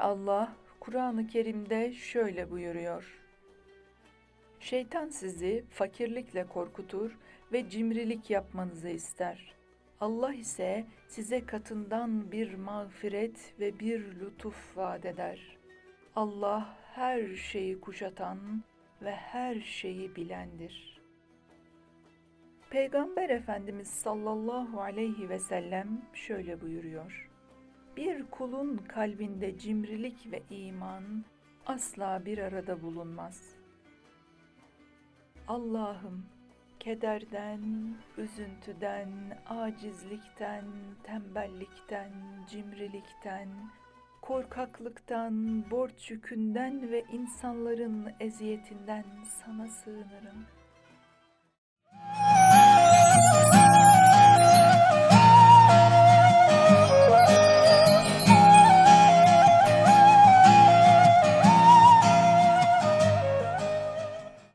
Allah Kur'an-ı Kerim'de şöyle buyuruyor. Şeytan sizi fakirlikle korkutur ve cimrilik yapmanızı ister. Allah ise size katından bir mağfiret ve bir lütuf vaat eder. Allah her şeyi kuşatan ve her şeyi bilendir. Peygamber Efendimiz sallallahu aleyhi ve sellem şöyle buyuruyor. Bir kulun kalbinde cimrilik ve iman asla bir arada bulunmaz. Allah'ım kederden, üzüntüden, acizlikten, tembellikten, cimrilikten, korkaklıktan, borç yükünden ve insanların eziyetinden sana sığınırım.